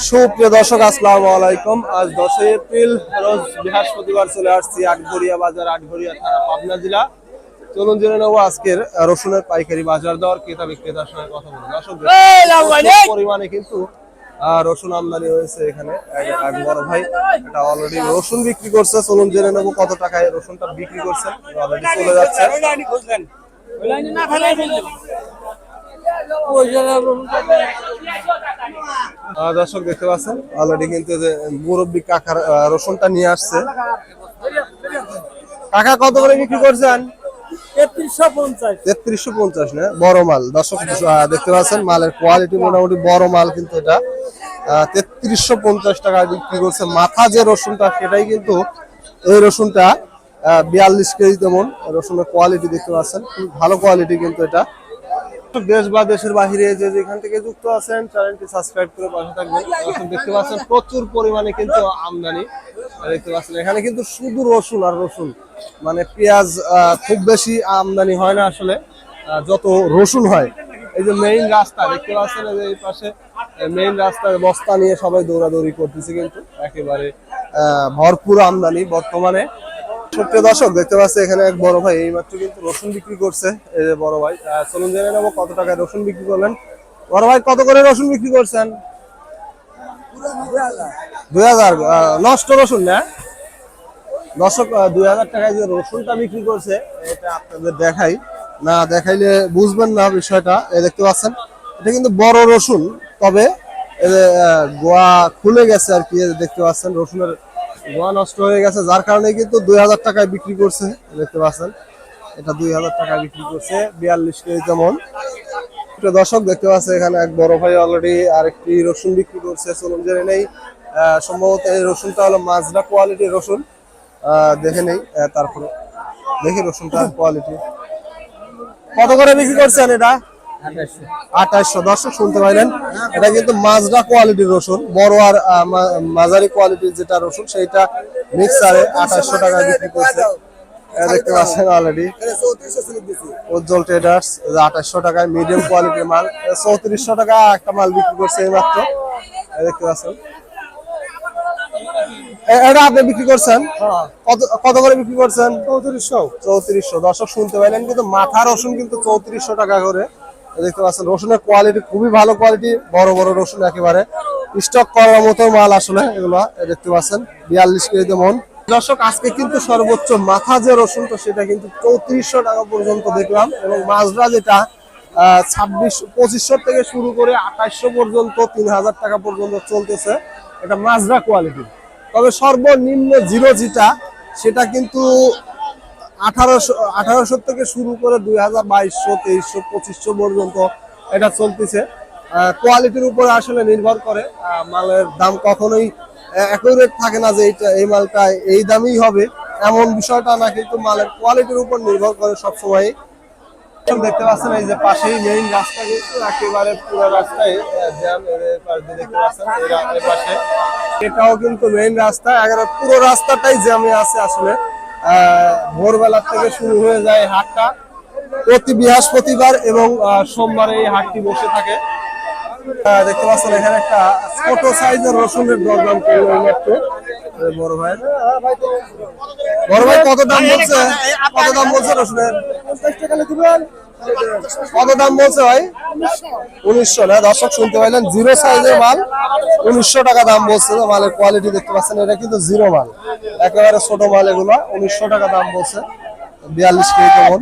সুপ্রিয় দর্শক আসসালামু আলাইকুম। আজ দশই এপ্রিল রোজ বৃহস্পতিবার চলে আসছি আটঘরিয়া বাজার আটঘরিয়া থানা পাবনা জেলা। চলুন জেনে নেব আজকের রসুনের পাইকারি বাজার দর ক্রেতা বিক্রেতার সঙ্গে কথা বলব। দর্শক পরিমাণে কিন্তু রসুন আমদানি হয়েছে এখানে। এক- বড় ভাই এটা অলরেডি রসুন বিক্রি করছে। চলুন জেনে নেব কত টাকায় রসুনটা বিক্রি করছে। অলরেডি চলে যাচ্ছে। দর্শক দেখতে পাচ্ছেন অলরেডি কিন্তু মুরব্বী কাকার রসুনটা নিয়ে আসছে। কাকা কত করে বিক্রি করছেন? তেত্রিশশো পঞ্চাশ, না? বড় মাল। দেখতে পাচ্ছেন, মালের কোয়ালিটি মোটামুটি বড় মাল কিন্তু এটা। তেত্রিশশো পঞ্চাশ টাকা মাথা যে রসুনটা, সেটাই কিন্তু এই রসুনটা বিয়াল্লিশ কেজি তেমন রসুনের কোয়ালিটি দেখতে পাচ্ছেন। খুব ভালো কোয়ালিটি কিন্তু এটা। দেশ বা দেশের বাহিরে যে যেখান থেকে যুক্ত আছেন, চ্যানেলটি সাবস্ক্রাইব করে পাশে থাকবেন। দর্শক, দেখতে পাচ্ছেন প্রচুর পরিমাণে কিন্তু আমদানি। দেখতে পাচ্ছেন, এখানে কিন্তু শুধু রসুন আর রসুন। মানে পেঁয়াজ খুব বেশি আমদানি হয় না আসলে। যত রসুন হয়। এই যে মেইন রাস্তা, দেখতে পাচ্ছেন যে এই পাশে মেইন রাস্তার বস্তা নিয়ে সবাই দৌড়াদৌড়ি করতেছে কিন্তু। একেবারে ভরপুর আমদানি বর্তমানে। সুপ্রিয় দর্শক, দেখতে পাচ্ছি এখানে এক বড় ভাই, এইমাত্র কিন্তু রসুন বিক্রি করছে। এই যে বড় ভাই চলুন জেনে নেব কত টাকায় রসুন বিক্রি করলেন। বড় ভাই, কত করে রসুন বিক্রি করছেন? দুই হাজার নষ্ট রসুন না? দর্শক দুই হাজার টাকায় যে রসুনটা বিক্রি করছে, এটা আপনাদের দেখাই। না দেখাইলে বুঝবেন না বিষয়টা। এ দেখতে পাচ্ছেন, এটা কিন্তু বড় রসুন, তবে গোয়া খুলে গেছে আর কি দেখতে পাচ্ছেন রসুনের গোয়া নষ্ট হয়ে গেছে, যার কারণে কিন্তু দুই হাজার টাকায় বিক্রি করছে, দেখতে পাচ্ছেন। এটা দুই হাজার টাকায় বিক্রি করছে, বিয়াল্লিশ কেজি যেমন। দর্শক, দেখতে পাচ্ছে এখানে এক বড় ভাই অলরেডি আরেকটি রসুন বিক্রি করছে, চলুন জেনে নেই। সম্ভবত এই রসুনটা হলো মাজরা কোয়ালিটির রসুন। দেখে নেই তারপরে দেখি রসুনটা কোয়ালিটি কত করে বিক্রি করছেন এটা? আঠাশশো দর্শক শুনতে পাইলেন এটা কিন্তু মাজরা কোয়ালিটির রসুন বড় আর মাঝারি কোয়ালিটির যেটা রসুন সেইটা মিক্সারে আঠাশশো টাকা বিক্রি করছে। দেখতে পাচ্ছেন অলরেডি উজ্জ্বল ট্রেডার্স আঠাশশো টাকায় মিডিয়াম কোয়ালিটির মাল চৌত্রিশশো টাকা একটা মাল বিক্রি করছে এই মাত্র। দেখতে পাচ্ছেন। এটা আপনি বিক্রি করছেন? কত কত করে বিক্রি করছেন? চৌত্রিশশো। চৌত্রিশশো। দর্শক শুনতে পাইলেন কিন্তু মাথা রসুন কিন্তু চৌত্রিশশো টাকা করে। দেখতে পাচ্ছেন, রসুনের কোয়ালিটি খুবই ভালো কোয়ালিটি বড় বড় রসুন একেবারে। স্টক করার মতো মাল আসলে এগুলো দেখতে পাচ্ছেন, বিয়াল্লিশ কেজিতে মন। দর্শক, আজকে কিন্তু সর্বোচ্চ মাথা যে রসুন, তো সেটা কিন্তু চৌত্রিশশো টাকা পর্যন্ত দেখলাম এবং মাজরা যেটা ছাব্বিশ, পঁচিশশো থেকে শুরু করে আঠাশশো পর্যন্ত, তিন হাজার টাকা পর্যন্ত চলতেছে এটা মাজরা কোয়ালিটি তবে সর্বনিম্ন জিরো যেটা, সেটা কিন্তু আঠারোশো আঠারোশো থেকে শুরু করে দুই হাজার বাইশশো, তেইশশো, পঁচিশশো পর্যন্ত এটা চলতেছে। কোয়ালিটির উপরে আসলে নির্ভর করে মালের দাম কখনোই অ্যাকুরেট থাকে না যে এইটা, এই মালটা এই দামই হবে। এমন বিষয়টা না, কিন্তু মালের কোয়ালিটির উপর নির্ভর করে সবসময় দেখতে পাচ্ছেন এই যে পাশেই মেইন রাস্তা কিন্তু একেবারে পুরো রাস্তায় জ্যাম দেখতে পাচ্ছেন পাশে এটাও কিন্তু মেইন রাস্তা, একেবারে পুরো রাস্তাটাই জ্যামে আছে আসলে। ভোরবেলা থেকে শুরু হয়ে যায় হাটটা। প্রতি বৃহস্পতিবার এবং সোমবারে এই হাটটি বসে থাকে। দেখতে পাচ্ছেন এখানে একটা ছোট সাইজের রসুনের দরদাম করল ভাই বড় ভাই, কত দাম বলছে? কত দাম বলছে রসুনের? কত দাম বলছে ভাই? উনিশশো, না, দর্শক শুনতে পাইলেন, জিরো সাইজের মাল। উনিশশো টাকা দাম বলছে মালের কোয়ালিটি দেখতে পাচ্ছেন, এটা কিন্তু জিরো মাল। একেবারে ছোট মাল এগুলো। উনিশশো টাকা দাম বলছে। বিয়াল্লিশ কেজি কেমন?